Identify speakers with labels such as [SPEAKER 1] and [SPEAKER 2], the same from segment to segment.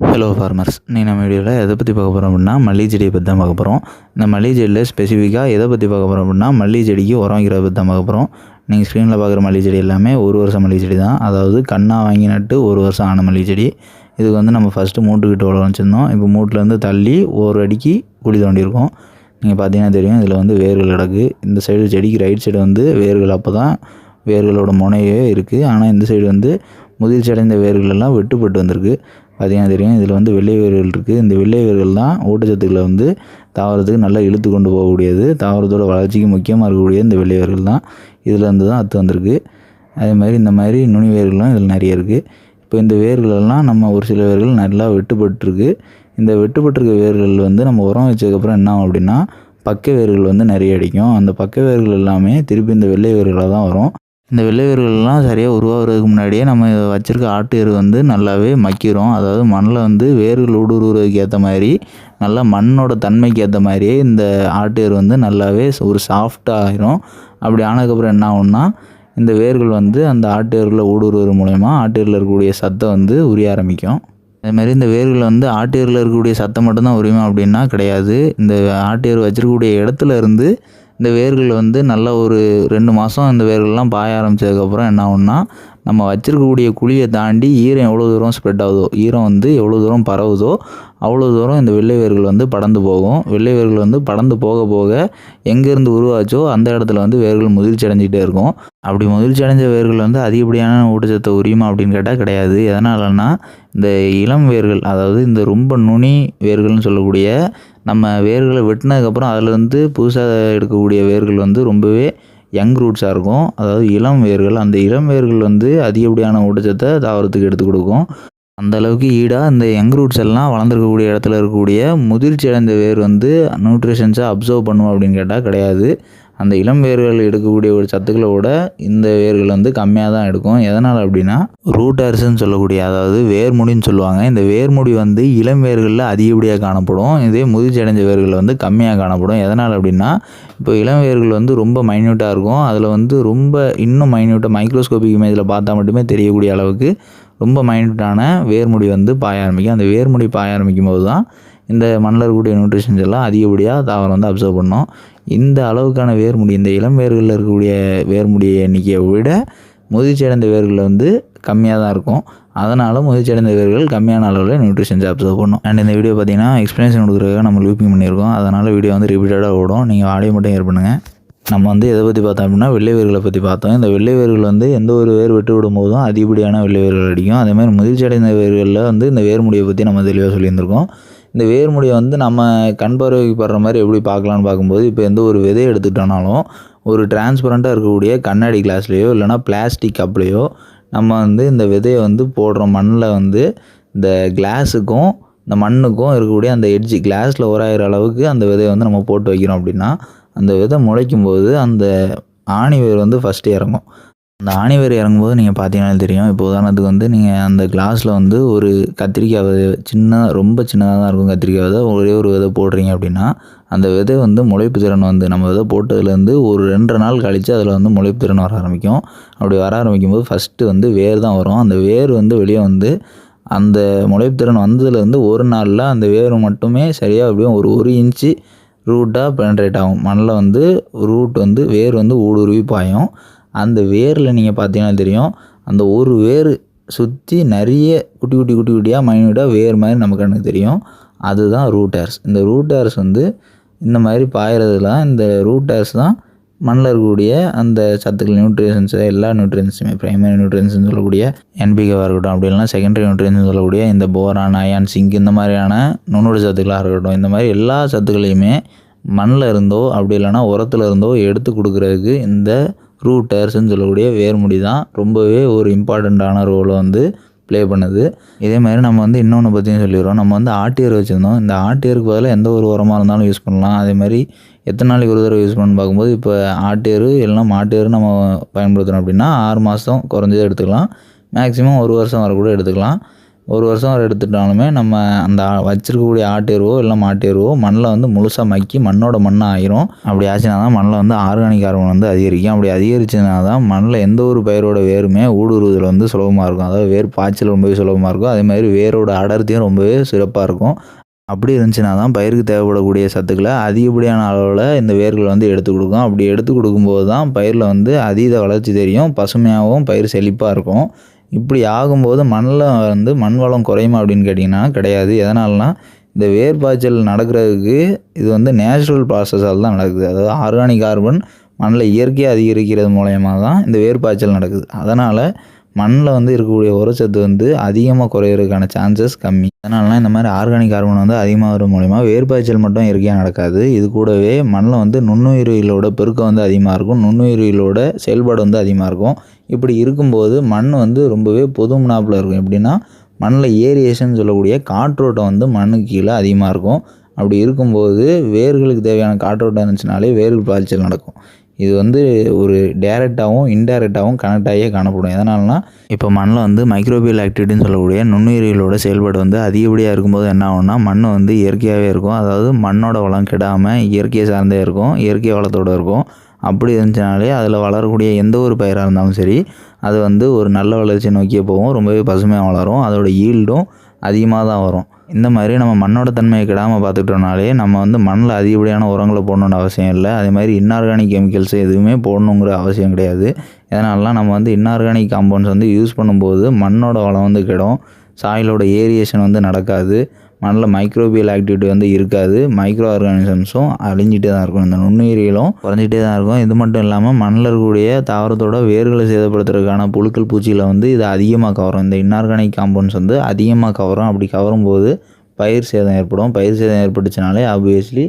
[SPEAKER 1] Hello farmers நீ நம்ம வீடியோவில் எதை பற்றி பார்க்க போகிறோம் அப்படின்னா மல்லிகை செடியை பற்றி தான் பார்க்க போகிறோம் இந்த மல்லிகை செடியில் ஸ்பெசிஃபிக்காக எதை பற்றி பார்க்க போகிறோம் அப்படின்னா மல்லிகை செடிக்கு உரம் வைக்கிறத பற்றி தான் பார்க்க போகிறோம் நீங்கள் ஸ்க்ரீனில் பார்க்குற மல்லிகை செடி எல்லாமே ஒரு வருஷம் மல்லிகை செடி தான். அதாவது கண்ணாக வாங்கி நட்டு ஒரு வருஷம் ஆன மல்லிகை செடி. இதுக்கு வந்து நம்ம ஃபஸ்ட்டு மூட்டுக்கிட்ட உழவு வச்சுருந்தோம். இப்போ மூட்டிலேருந்து தள்ளி ஒரு அடிக்கு குழி தோண்டியிருக்கோம் நீங்கள் பார்த்தீங்கன்னா தெரியும் இதில் வந்து வேர்கள் கிடக்கு. இந்த சைடு செடிக்கு ரைட் சைடு வந்து வேர்கள். அப்போ தான் வேர்களோட முனையே இருக்குது ஆனால் இந்த சைடு வந்து முதிர்ச்சி அடைந்த வேர்கள் எல்லாம் வெட்டுப்பட்டு வந்திருக்கு. பார்த்தீங்கன்னா தெரியும் இதில் வந்து வெள்ளை வேர்கள் இருக்குது இந்த வெள்ளை வேர்கள் தான் ஊட்டச்சத்துக்களை வந்து தாவரத்துக்கு நல்லா இழுத்து கொண்டு போகக்கூடியது. தாவரத்தோட வளர்ச்சிக்கு முக்கியமாக இருக்கக்கூடிய இந்த வெள்ளை வேர்கள் தான். இதில் இருந்து தான் அத்து வந்திருக்கு. அதே மாதிரி இந்த மாதிரி நுனி வேர்களும் இதில் நிறைய இருக்குது இப்போ இந்த வேர்களெல்லாம் நம்ம ஒரு சில வேர்கள் நல்லா வெட்டுப்பட்டுருக்கு. இந்த வெட்டுப்பட்டிருக்க வேர்கள் வந்து நம்ம உரம் வச்சதுக்கப்புறம் என்ன ஆகும் அப்படின்னா பக்க வேர்கள் வந்து நிறைய அடிக்கும். அந்த பக்க வேர்கள் எல்லாமே திருப்பி இந்த வெள்ளை வேர்களாக தான் வரும். இந்த விளைவுகள்லாம் சரியாக உருவாகிறதுக்கு முன்னாடியே நம்ம வச்சுருக்க ஆட்டு எரு வந்து நல்லாவே மக்கிறோம் அதாவது மண்ணில் வந்து வேர்கள் ஊடுருவுறதுக்கு ஏற்ற மாதிரி நல்லா மண்ணோட தன்மைக்கு ஏற்ற மாதிரியே இந்த ஆட்டு எரு வந்து நல்லாவே ஒரு சாஃப்டாக ஆயிரும். அப்படி ஆனதுக்கப்புறம் என்ன ஆகும்னா இந்த வேர்கள் வந்து அந்த ஆட்டு எருவில் ஊடுருவது மூலயமா ஆட்டு எருவில் இருக்கக்கூடிய சத்தம் வந்து உரிய ஆரம்பிக்கும். அதேமாதிரி இந்த வேர்கள் வந்து ஆட்டு எருவில் இருக்கக்கூடிய சத்தம் மட்டும்தான் உரிமை அப்படின்னா கிடையாது. இந்த ஆட்டு எரு வச்சுருக்கக்கூடிய இடத்துல இருந்து இந்த வேர்கள் வந்து நல்ல ஒரு ரெண்டு மாதம் இந்த வேர்கள்லாம் பாய ஆரம்பித்ததுக்கப்புறம் என்ன ஆகும்னா நம்ம வச்சிருக்கக்கூடிய குழியை தாண்டி ஈரம் எவ்வளோ தூரம் ஸ்ப்ரெட் ஆகுதோ ஈரம் வந்து எவ்வளோ தூரம் பரவுதோ அவ்வளோ தூரம் இந்த வெள்ளை வேர்கள் வந்து படந்து போகும். வெள்ளை வேர்கள் வந்து படந்து போக போக எங்கேருந்து உருவாச்சோ அந்த இடத்துல வந்து வேர்கள் முதிர்ச்சி அடைஞ்சிக்கிட்டே இருக்கும். அப்படி முதிர்ச்சி அடைஞ்ச வேர்கள் வந்து அதிகப்படியான ஊட்டச்சத்தை உரியுமா அப்படின்னு கேட்டால் கிடையாது. எதனாலன்னா இந்த இளம் வேர்கள் அதாவது இந்த ரொம்ப நுனி வேர்கள்னு சொல்லக்கூடிய நம்ம வேர்களை வெட்டினதுக்கப்புறம் அதுலேருந்து புதுசாக எடுக்கக்கூடிய வேர்கள் வந்து ரொம்பவே யங் ரூட்ஸாக இருக்கும். அதாவது இளம் வேர்கள். அந்த இளம் வேர்கள் வந்து அதிகப்படியான ஊட்டச்சத்தை தாவரத்துக்கு எடுத்து கொடுக்கும். அந்த அளவுக்கு ஈடாக இந்த யங் ரூட்ஸ் எல்லாம் வளர்ந்துருக்கக்கூடிய இடத்துல இருக்கக்கூடிய முதிர்ச்சி அடைந்த வேர் வந்து நியூட்ரிஷன்ஸை அப்சர்வ் பண்ணுவோம் அப்படின்னு கேட்டால் கிடையாது. அந்த இளம் வேர்கள் எடுக்கக்கூடிய ஒரு சத்துக்களை விட இந்த வேர்கள் வந்து கம்மியாக தான் எடுக்கும். எதனால் அப்படின்னா ரூட்டர்ஸ்ன்னு சொல்லக்கூடிய அதாவது வேர்முடின்னு சொல்லுவாங்க. இந்த வேர்முடி வந்து இளம் வேர்களில் அதிகப்படியாக காணப்படும். இதே முதிர்ச்சி அடைஞ்ச வேர்கள் வந்து கம்மியாக காணப்படும். எதனால் அப்படின்னா இப்போ இளம் வேர்கள் வந்து ரொம்ப மைன்யூட்டாக இருக்கும். அதில் வந்து ரொம்ப இன்னும் மைன்யூட்டாக மைக்ரோஸ்கோபிக் இமேஜில் பார்த்தா மட்டுமே தெரியக்கூடிய அளவுக்கு ரொம்ப மைன்யூட்டான வேர்முடி வந்து பாய ஆரம்பிக்கும். அந்த வேர்முடி பாய ஆரம்பிக்கும் போது தான் இந்த மண்ணில் இருக்கக்கூடிய நியூட்ரிஷன்ஸ் எல்லாம் அதிகப்படியாக தாவரம் வந்து அப்சர்வ் பண்ணும். இந்த அளவுக்கான வேர்முடி இந்த இளம் வேர்களில் இருக்கக்கூடிய வேர்முடிய எண்ணிக்கையை விட முதிர்ச்சி அடைந்த வேர்களில் வந்து கம்மியாக தான் இருக்கும். அதனால் முதிர்ச்சி அடைந்த வேர்கள் கம்மியான அளவில் நியூட்ரிஷன்ஸ் அப்சர்வ் பண்ணும். அண்ட் இந்த வீடியோ பார்த்தீங்கன்னா எக்ஸ்ப்ளனேஷன் கொடுக்குறதுக்காக நம்ம லூப்பிங் பண்ணியிருக்கோம். அதனால் வீடியோ வந்து ரிப்பீட்டடாக ஓடும். நீங்கள் ஆடியோ மட்டும் ஏர் பண்ணுங்கள் நம்ம வந்து எதை பற்றி பார்த்தோம் அப்படின்னா வெள்ளை வேர்களை பற்றி பார்த்தோம். இந்த வெள்ளை வேர்கள் வந்து எந்த ஒரு வேர் வெட்டு விடும் போதும் அதிகப்படியான வெள்ளை வேர்கள் அடிக்கும். அதே மாதிரி முதிர்ச்சி அடைந்த வேர்களில் வந்து இந்த வேர்முடியை பற்றி நம்ம தெளிவாக சொல்லியிருந்திருக்கோம். இந்த வேர்முடியை வந்து நம்ம கண் பார்வைக்கு படுற மாதிரி எப்படி பார்க்கலான்னு பார்க்கும்போது இப்போ எந்த ஒரு விதையை எடுத்துக்கிட்டோனாலும் ஒரு டிரான்ஸ்பரண்ட்டாக இருக்கக்கூடிய கண்ணாடி கிளாஸ்லேயோ இல்லைனா பிளாஸ்டிக் கப்லேயோ நம்ம வந்து இந்த விதையை வந்து போடுற மண்ணில் வந்து இந்த கிளாஸுக்கும் இந்த மண்ணுக்கும் இருக்கக்கூடிய அந்த எட்ஜ் கிளாஸில் உராயிற அளவுக்கு அந்த விதையை வந்து நம்ம போட்டு வைக்கிறோம் அப்படின்னா அந்த விதை முளைக்கும் போது அந்த ஆணி வேர் வந்து ஃபஸ்ட்டு இறங்கும். அந்த ஆணிவேர் இறங்கும்போது நீங்கள் பார்த்தீங்கன்னா தெரியும். இப்போ உதாரணத்துக்கு வந்து நீங்கள் அந்த கிளாஸில் வந்து ஒரு கத்திரிக்காய் விதை சின்ன ரொம்ப சின்னதாக தான் இருக்கும் கத்திரிக்காய் விதை. ஒரே ஒரு விதை போடுறீங்க அப்படின்னா அந்த விதை வந்து முளைப்பு திறன் வந்து நம்ம விதை போட்டதுலேருந்து ஒரு ரெண்டு நாள் கழித்து அதில் வந்து முளைப்பு திறன் வர ஆரம்பிக்கும். அப்படி வர ஆரம்பிக்கும் போது ஃபஸ்ட்டு வந்து வேர் தான் வரும். அந்த வேர் வந்து வெளியே வந்து அந்த முளைப்பு திறன் வந்ததுலேருந்து ஒரு நாளில் அந்த வேர் மட்டுமே சரியாக அப்படியும் ஒரு ஒரு இன்ச்சு ரூட்டாக பென்ட்ரேட் ஆகும். மண்ணில் வந்து ரூட் வந்து வேர் வந்து ஊடுருவி பாயும். அந்த வேரில் நீங்கள் பார்த்தீங்கன்னா தெரியும் அந்த ஒரு வேர் சுற்றி நிறைய குட்டி குட்டி குட்டி குட்டியாக மைன்யூட்டாக வேர் மாதிரி நமக்கு எனக்கு தெரியும். அதுதான் ரூட்டர்ஸ் இந்த ரூட்டர்ஸ் வந்து இந்த மாதிரி பாயறதுலாம் இந்த ரூட்டர்ஸ் தான் மண்ணில் இருக்கக்கூடிய அந்த சத்துக்கள் நியூட்ரியன்ஸு எல்லா நியூட்ரியன்ஸுமே ப்ரைமரி நியூட்ரியன்ஸ்னு சொல்லக்கூடிய என்பிகேவாக இருக்கட்டும் அப்படி இல்லைனா செகண்டரி நியூட்ரியன்ஸ்னு சொல்லக்கூடிய இந்த போரான் அயான் சிங்க் இந்த மாதிரியான நுண்ணுட சத்துக்களாக இருக்கட்டும் இந்த மாதிரி எல்லா சத்துக்களையுமே மண்ணில் இருந்தோ அப்படி இல்லைனா உரத்தில் இருந்தோ எடுத்து கொடுக்குறதுக்கு இந்த ரூட்டர்ஸ்ன்னு சொல்லக்கூடிய வேர்முடி தான் ரொம்பவே ஒரு இம்பார்ட்டண்ட்டான ரோலை வந்து ப்ளே பண்ணுது. இதே மாதிரி நம்ம வந்து இன்னொன்று பற்றியும் சொல்லிடுறோம். நம்ம வந்து ஆட்டியர் வச்சுருந்தோம். இந்த ஆட்டியருக்கு பதிலாக எந்த ஒரு உரமாக இருந்தாலும் யூஸ் பண்ணலாம். அதே மாதிரி எத்தனை நாளைக்கு ஒரு தடவை யூஸ் பண்ணணும்னு பார்க்கும்போது இப்போ ஆட்டியர் இல்லைனா மாட்டியர் நம்ம பயன்படுத்துகிறோம் அப்படின்னா ஆறு மாதம் குறைஞ்சது எடுத்துக்கலாம். மேக்ஸிமம் ஒரு வருஷம் வர கூட எடுத்துக்கலாம். ஒரு வருஷம் வரை எடுத்துட்டாலுமே நம்ம அந்த வச்சிருக்கக்கூடிய ஆட்டு எருவோ இல்லை மாட்டு எருவோ மண்ணில் வந்து முழுசாக மக்கி மண்ணோட மண்ணாக ஆயிரும். அப்படி ஆச்சுன்னா தான் மண்ணில் வந்து ஆர்கானிக் கார்பன் வந்து அதிகரிக்கும். அப்படி அதிகரிச்சுனா தான் மண்ணில் எந்த ஒரு பயிரோட வேருமே ஊடுருவதில் வந்து சுலபமாக இருக்கும். அதாவது வேர் பாய்ச்சல் ரொம்பவே சுலபமாக இருக்கும். அதே மாதிரி வேரோட அடர்த்தியும் ரொம்பவே சிறப்பாக இருக்கும். அப்படி இருந்துச்சுன்னா தான் பயிருக்கு தேவைப்படக்கூடிய சத்துக்களை அதிகப்படியான அளவில் இந்த வேர்கள் வந்து எடுத்து கொடுக்கும். அப்படி எடுத்து கொடுக்கும்போது தான் பயிரில் வந்து அதீத வளர்ச்சி தெரியும். பசுமையாகவும் பயிர் செழிப்பாக இருக்கும். இப்படி ஆகும்போது மண்ணில் வந்து மண் வளம் குறையுமா அப்படின்னு கேட்டிங்கன்னா கிடையாது. எதனால்னா இந்த வேர் பாய்ச்சல் நடக்கிறதுக்கு இது வந்து நேச்சுரல் ப்ராசஸால் தான் நடக்குது. அதாவது ஆர்கானிக் கார்பன் மண்ணில் இயற்கையாக அதிகரிக்கிறது மூலயமா தான் இந்த வேர் பாய்ச்சல் நடக்குது. அதனால் மண்ணில் வந்து இருக்கக்கூடிய உரச்சத்து வந்து அதிகமாக குறையிறதுக்கான சான்சஸ் கம்மி. அதனாலலாம் இந்த மாதிரி ஆர்கானிக் கார்பன் வந்து அதிகமாகிறது மூலிமா வேர்பாய்ச்சல் மட்டும் இயற்கையாக நடக்காது. இது கூடவே மண்ணில் வந்து நுண்ணுயிரிகளோட பெருக்கம் வந்து அதிகமாக இருக்கும். நுண்ணுயிரிகளோட செயல்பாடு வந்து அதிகமாக இருக்கும். இப்படி இருக்கும்போது மண் வந்து ரொம்பவே பொதுமனாப்பில் இருக்கும். எப்படின்னா மண்ணில் ஏரியேஷன் சொல்லக்கூடிய காற்றோட்டம் வந்து மண்ணுக்கு கீழே அதிகமாக இருக்கும். அப்படி இருக்கும்போது வேர்களுக்கு தேவையான காற்றோட்டம் இருந்துச்சுனாலே வேர்கள் பாய்ச்சல் நடக்கும். இது வந்து ஒரு டேரெக்டாகவும் இன்டைரக்டாகவும் கனெக்ட் ஆகியே காணப்படும். எதனால்னா இப்போ மண்ணில் வந்து மைக்ரோபியல் ஆக்டிவிட்டின்னு சொல்லக்கூடிய நுண்ணுயிரிகளோட செயல்பாடு வந்து அதிகப்படியாக இருக்கும்போது என்ன ஆகும்னா மண் வந்து இயற்கையாகவே இருக்கும். அதாவது மண்ணோட வளம் கெடாமல் இயற்கையை சார்ந்தே இருக்கும். இயற்கை வளத்தோடு இருக்கும். அப்படி இருந்துச்சுனாலே அதில் வளரக்கூடிய எந்த ஒரு பயிராக இருந்தாலும் சரி அது வந்து ஒரு நல்ல வளர்ச்சி நோக்கியே போகும் ரொம்பவே பசுமையாக வளரும் அதோட ஈல்டும் அதிகமாக தான் வரும். இந்த மாதிரி நம்ம மண்ணோட தன்மையை கெடாமல் பார்த்துக்கிட்டோம்னாலே நம்ம வந்து மண்ணில் அதிகப்படியான உரங்களை போடணுன்ற அவசியம் இல்லை. அதே மாதிரி இன்ஆர்கானிக் கெமிக்கல்ஸ் எதுவுமே போடணுங்கிற அவசியம் கிடையாது. இதனாலலாம் நம்ம வந்து இன்ஆர்கானிக் காம்பவுண்ட்ஸ் வந்து யூஸ் பண்ணும்போது மண்ணோட வளம் வந்து கெடும். சாயிலோட ஏரியேஷன் வந்து நடக்காது. மண்ணில் மைக்ரோபியல் ஆக்டிவிட்டி வந்து இருக்காது. மைக்ரோ ஆர்கானிசம்ஸும் அழிஞ்சிட்டே தான் இருக்கும் இந்த நுண்ணுயிரிகளும் குறைஞ்சிட்டே தான் இருக்கும். இது மட்டும் இல்லாமல் மண்ணில் இருக்கக்கூடிய தாவரத்தோட வேர்களை சேதப்படுத்துறதுக்கான புழுக்கள் பூச்சிகளை வந்து இது அதிகமாக கவரும். இந்த இன்ஆர்கானிக் காம்பவுண்ட்ஸ் வந்து அதிகமாக கவரும். அப்படி கவரும் போது பயிர் சேதம் ஏற்படும். பயிர் சேதம் ஏற்பட்டுச்சுனாலே ஆப்வியஸ்லி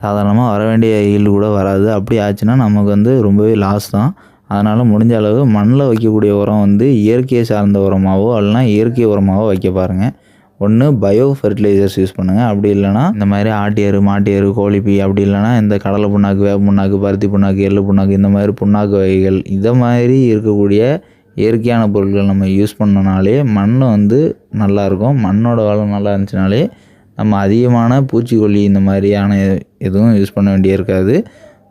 [SPEAKER 1] சாதாரணமாக வர வேண்டிய ஈல்டு கூட வராது. அப்படி ஆச்சுன்னா நமக்கு வந்து ரொம்பவே லாஸ் தான். அதனால் முடிஞ்ச அளவு மண்ணில் வைக்கக்கூடிய உரம் வந்து இயற்கையை சார்ந்த உரமாகவோ இல்லைனா இயற்கை உரமாகவோ வைக்க பாருங்கள் ஒன்று பயோ ஃபெர்டிலைசர்ஸ் யூஸ் பண்ணுங்கள் அப்படி இல்லைனா இந்த மாதிரி ஆட்டியர் எரு மாட்டு கோழிப்பி அப்படி இல்லைனா இந்த கடலை புண்ணாக்கு வேப்ப புண்ணாக்கு பருத்தி புண்ணாக்கு எள்ளு புண்ணாக்கு இந்த மாதிரி புண்ணாக்கு வகைகள் இதை மாதிரி இருக்கக்கூடிய இயற்கையான பொருட்கள் நம்ம யூஸ் பண்ணனாலே மண் வந்து நல்லாயிருக்கும் மண்ணோட வளம் நல்லா இருந்துச்சுனாலே நம்ம அதிகமான பூச்சிக்கொல்லி இந்த மாதிரியான எதுவும் யூஸ் பண்ண வேண்டிய இருக்காது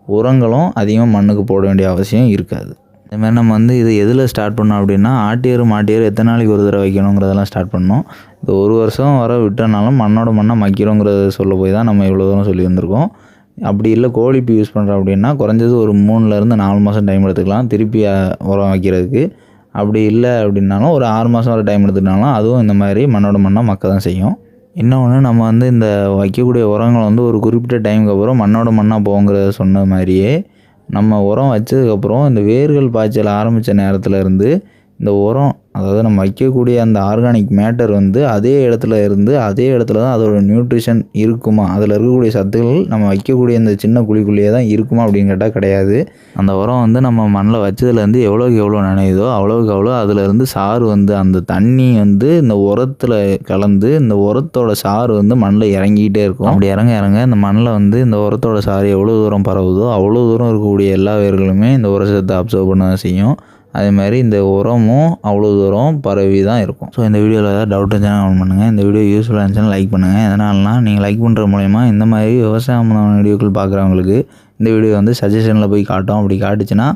[SPEAKER 1] உரங்களும் அதிகமாக மண்ணுக்கு போட வேண்டிய அவசியம் இருக்காது. இந்த மாதிரி நம்ம வந்து இது எதில் ஸ்டார்ட் பண்ணோம் அப்படின்னா ஆட்டியரு மாட்டியர் எத்தனை நாளைக்கு ஒரு தடவை வைக்கணுங்கிறதெல்லாம் ஸ்டார்ட் பண்ணோம். இந்த ஒரு வருஷம் வர விட்டனாலும் மண்ணோட மண்ணை மக்கிறோங்கிறத சொல்ல போய் தான் நம்ம இவ்வளோ தூரம் சொல்லி வந்திருக்கோம். அப்படி இல்லை கோழிப்பி யூஸ் பண்ணுறோம் அப்படின்னா குறைஞ்சது ஒரு மூணுலேருந்து நாலு மாதம் டைம் எடுத்துக்கலாம் திருப்பி உரம் வைக்கிறதுக்கு. அப்படி இல்லை அப்படின்னாலும் ஒரு ஆறு மாதம் வர டைம் எடுத்துக்கிட்டாலும் அதுவும் இந்த மாதிரி மண்ணோட மண்ணாக மக்க தான் செய்யும். இன்னொன்று நம்ம வந்து இந்த வைக்கக்கூடிய உரங்கள் வந்து ஒரு குறிப்பிட்ட டைமுக்கு அப்புறம் மண்ணோட மண்ணாக போங்கிறத சொன்ன மாதிரியே நம்ம உரம் வச்சதுக்கப்புறம் இந்த வேர்கள் பாய்ச்சல் ஆரம்பித்த நேரத்தில் இருந்து இந்த உரம் அதாவது நம்ம வைக்கக்கூடிய அந்த ஆர்கானிக் மேட்டர் வந்து அதே இடத்துல இருந்து அதே இடத்துல தான் அதோட நியூட்ரிஷன் இருக்குமா? அதில் இருக்கக்கூடிய சத்துக்கள் நம்ம வைக்கக்கூடிய இந்த சின்ன குழிக்குள்ளேயே தான் இருக்குமா அப்படின்னு கேட்டால் கிடையாது. அந்த உரம் வந்து நம்ம மண்ணில் வச்சதுலேருந்து எவ்வளோக்கு எவ்வளோ நனையுதோ அவ்வளோக்கு அவ்வளோ அதுலேருந்து சாறு வந்து அந்த தண்ணி வந்து இந்த உரத்தில் கலந்து இந்த உரத்தோட சாறு வந்து மண்ணில் இறங்கிக்கிட்டே இருக்கும். அப்படி இறங்க இறங்க இந்த மண்ணில் வந்து இந்த உரத்தோட சாறு எவ்வளோ தூரம் பரவுதோ அவ்வளோ தூரம் இருக்கக்கூடிய எல்லா வேர்களுமே இந்த உரசத்தை அப்சர்வ் பண்ண செய்யும். அதே மாதிரி இந்த உரமும் அவ்வளோ தூரம் பரவி தான் இருக்கும். ஸோ இந்த வீடியோவில் ஏதாவது டவுட் இருந்துச்சுன்னா கமெண்ட் பண்ணுங்கள் இந்த வீடியோ யூஸ்ஃபுல்லாக இருந்துச்சுன்னா லைக் பண்ணுங்கள் எதனாலனா நீங்கள் லைக் பண்ணுற மூலயமா இந்த மாதிரி விவசாயம் வீடியோக்கள் பார்க்குறவங்களுக்கு இந்த வீடியோ வந்து சஜஷனில் போய் காட்டும். அப்படி காட்டுச்சுன்னா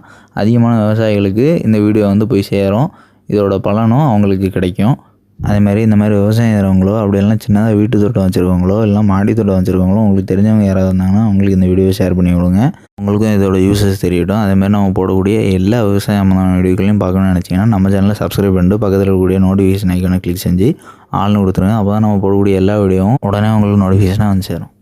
[SPEAKER 1] அதிகமான விவசாயிகளுக்கு இந்த வீடியோ வந்து போய் சேரும். இதோட பலனும் அவங்களுக்கு கிடைக்கும். அதே மாதிரி இந்த மாதிரி விவசாயம் செய்கிறவங்களோ அப்படி இல்லைனா சின்னதாக வீட்டு தோட்டம் வச்சுருக்கவங்களோ இல்லை மாடி தோட்டம் வச்சுருக்கவங்களோ உங்களுக்கு தெரிஞ்சவங்க யாராவது இருந்தாங்கன்னா அவங்களுக்கு இந்த வீடியோவை ஷேர் பண்ணி விடுங்க. உங்களுக்கும் இதோட யூசஸ் தெரியட்டும். அதே மாதிரி நம்ம போடக்கூடிய எல்லா விவசாய சம்மந்தமான வீடியோக்களையும் பார்க்கணும்னு நினச்சிங்கன்னா நம்ம சேனலில் சப்ஸ்கிரைப் பண்ணிட்டு பக்கத்தில் இருக்கக்கூடிய நோட்டிஃபிகேஷன் ஐக்கானை கிளிக் செஞ்சு ஆள்னு கொடுத்துருங்க. அப்போ தான் நம்ம போடக்கூடிய எல்லா வீடியோவும் உடனே உங்களுக்கு நோட்டிஃபிகேஷனாக வந்து சேரும்.